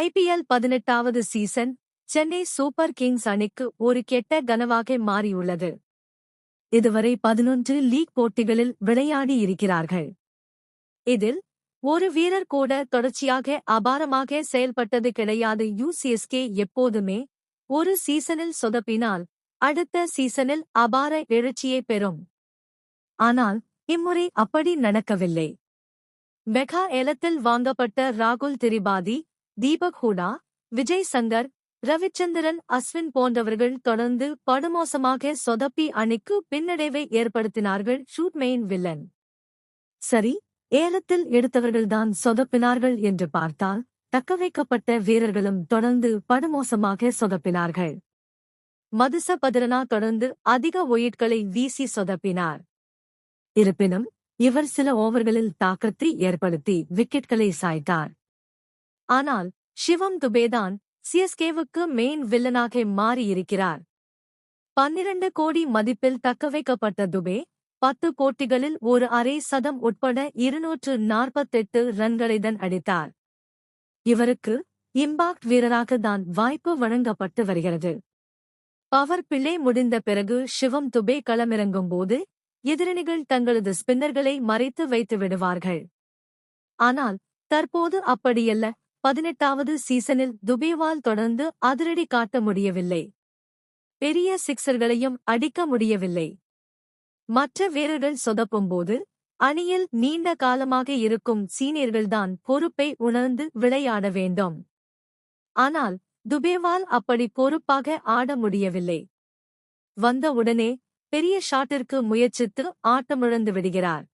IPL பதினெட்டாவது season Chennai super Kings அணிக்கு ஒரு கெட்ட கனவாக மாறியுள்ளது. இதுவரை பதினொன்று லீக் போட்டிகளில் விளையாடி இருக்கிறார்கள். இதில் ஒரு வீரர் கூட தொடர்ச்சியாக அபாரமாக செயல்பட்டது கிடையாது. யுசிஎஸ்கே எப்போதுமே ஒரு சீசனில் சொதப்பினால் அடுத்த சீசனில் அபார எழுச்சியை பெறும். ஆனால் இம்முறை அப்படி நடக்கவில்லை. மெகா ஏலத்தில் வாங்கப்பட்ட ராகுல் திரிபாதி தீபக் ஹூடா விஜய் சங்கர் ரவிச்சந்திரன் அஸ்வின் போன்றவர்கள் தொடர்ந்து படுமோசமாக சொதப்பி அணிக்கு பின்னடைவை ஏற்படுத்தினார்கள் ஷூட் மெயின் வில்லன். சரி ஏலத்தில் எடுத்தவர்கள்தான் சொதப்பினார்கள் என்று பார்த்தால் தக்கவைக்கப்பட்ட வீரர்களும் தொடர்ந்து படுமோசமாக சொதப்பினார்கள். மதுச பதிரனா தொடர்ந்து அதிக ஒயிட்களை வீசி சொதப்பினார். இருப்பினும் இவர் சில ஓவர்களில் தாக்கத்தை ஏற்படுத்தி விக்கெட்களை சாய்த்தார். ஆனால் சிவம் துபேதான் சிஎஸ்கேவுக்கு மெயின் வில்லனாக மாறியிருக்கிறார். பன்னிரண்டு கோடி மதிப்பில் தக்கவைக்கப்பட்ட துபே பத்து போட்டிகளில் ஒரு அரை சதம் உட்பட இருநூற்று நாற்பத்தெட்டு ரன்களைதான் அடித்தார். இவருக்கு இம்பாக்ட் வீரராக தான் வாய்ப்பு வழங்கப்பட்டு வருகிறது. பவர் பிள்ளை முடிந்த பிறகு சிவம் துபே களமிறங்கும் போது எதிரணிகள் தங்களது ஸ்பின்னர்களை மறைத்து வைத்து விடுவார்கள். ஆனால் தற்போது அப்படியல்ல. பதினெட்டாவது சீசனில் துபேவால் தொடர்ந்து அதிரடி காட்ட முடியவில்லை. பெரிய சிக்சர்களையும் அடிக்க முடியவில்லை. மற்ற வீரர்கள் சொதப்பும்போது அணியில் நீண்ட காலமாக இருக்கும் சீனியர்கள்தான் பொறுப்பை உணர்ந்து விளையாட வேண்டும். ஆனால் துபேவால் அப்படி பொறுப்பாக ஆட முடியவில்லை. வந்தவுடனே பெரிய ஷாட்டிற்கு முயற்சித்து ஆட்டமிழந்து விடுகிறார்.